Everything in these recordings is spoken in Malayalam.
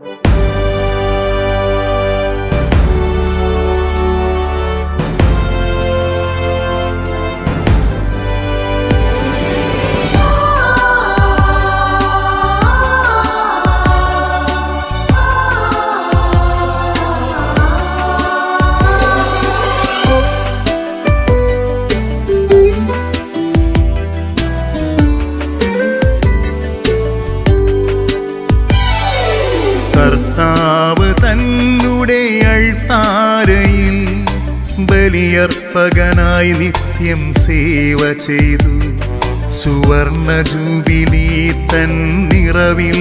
കർത്താവ് ബലിയർപ്പകനായി നിത്യം സേവ ചെയ്തു. സുവർണ ജൂബിലി തൻ നിറവിൽ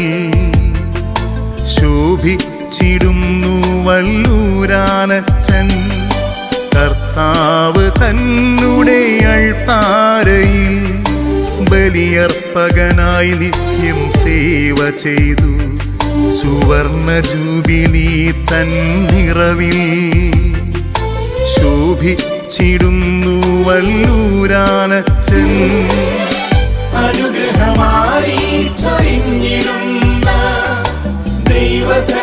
ശോഭിച്ചിടുന്നു വല്ലൂരാനച്ചൻ. കർത്താവ് തന്നെ അൾത്താരയിൽ ബലിയർപ്പകനായി നിത്യം സേവ ചെയ്തു. സുവർണ ജൂബിലി തൻ നിറവിൽ ശോഭിച്ചിടുന്നു വല്ലൂരാനച്ചൻ അനുഗ്രഹമായി ചൊരിഞ്ഞിടുന്ന ദൈവസന്നിധി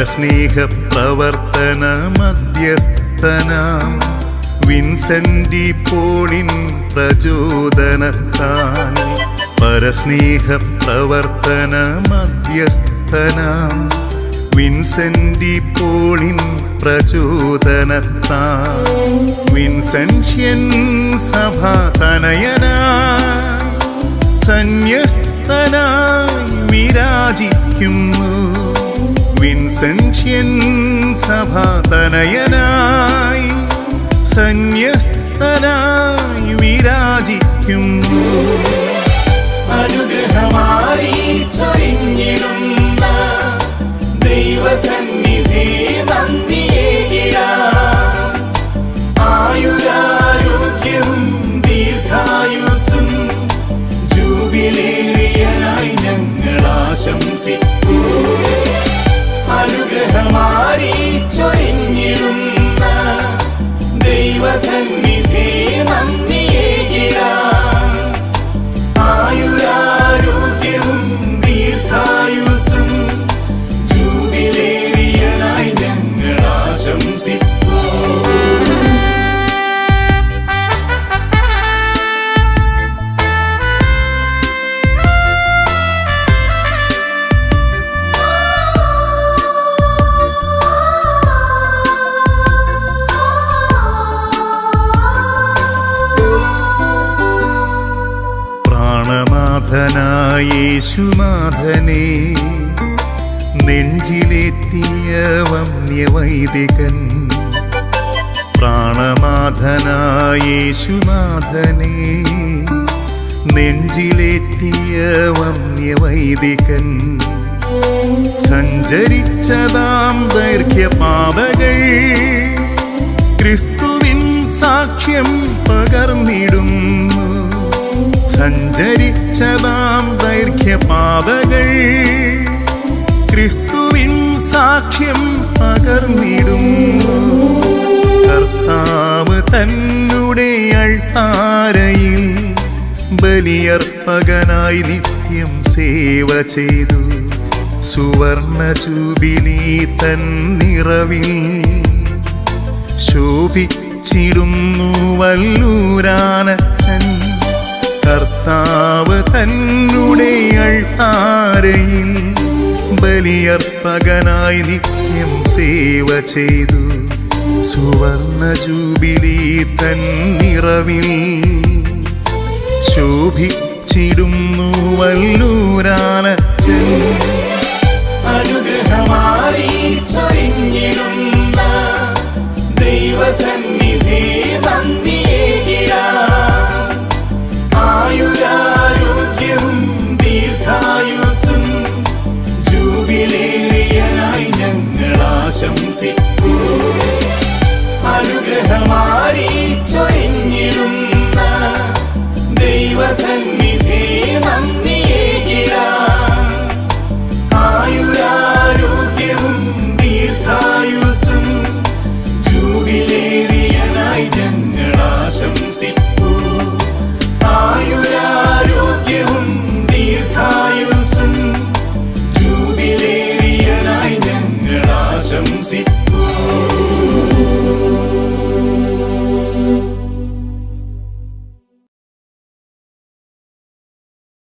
പരസ്നേഹ പ്രവർത്തന മധ്യസ്ഥനാം വിൻസെന്റി പോളിൻ പ്രചോദനത്താൻ പരസ്നേഹ പ്രവർത്തന മധ്യസ്ഥനാം വിൻസെന്റി പോളിൻ പ്രചോദനത്താൻ വിൻസെൻഷ്യൻ സഭ തനയന സന്യസ്തനായി വിരാജിക്കുന്നു. വിൻസെൻഷ്യൻ സഭാതനയനായി സന്യസ്തനായി വിരാജിക്കുന്നു പ്രാണനാഥനായ യേശുനാഥനെ നെഞ്ചിലേറ്റിയ വന്യവൈദികൻ. പ്രാണനാഥനായ യേശുനാഥനെ നെഞ്ചിലേറ്റിയ വന്യവൈദികൻ. സഞ്ചരിച്ചതാം ദൈർഘ്യപാതകൾ ക്രിസ്തുവിൻ സാക്ഷ്യം പകർന്നിടുന്നു. സഞ്ചരിച്ചതാം ദൈർഘ്യപാതകൾ. ക്രിസ്തുവിൻ സാക്ഷ്യം പകർന്നിടും. കർത്താവ് തന്നെ അൾത്താരയിൽ ബലിയർപ്പകനായി നിത്യം സേവ ചെയ്തു. സുവർണ ചൂബിലി തൻ നിറവിൽ ശോഭിച്ചിടുന്നു വല്ലൂരാനച്ചൻ കർത്താവ് തന്നെ അൾത്താരയിൽ ബലിയർപ്പകനായി നിത്യം സേവ ചെയ്തു. സുവർണ ജൂബിലി തന്നിറവിൽ ശോഭിച്ചിടുന്നു വല്ലൂരാനച്ചൻ. see.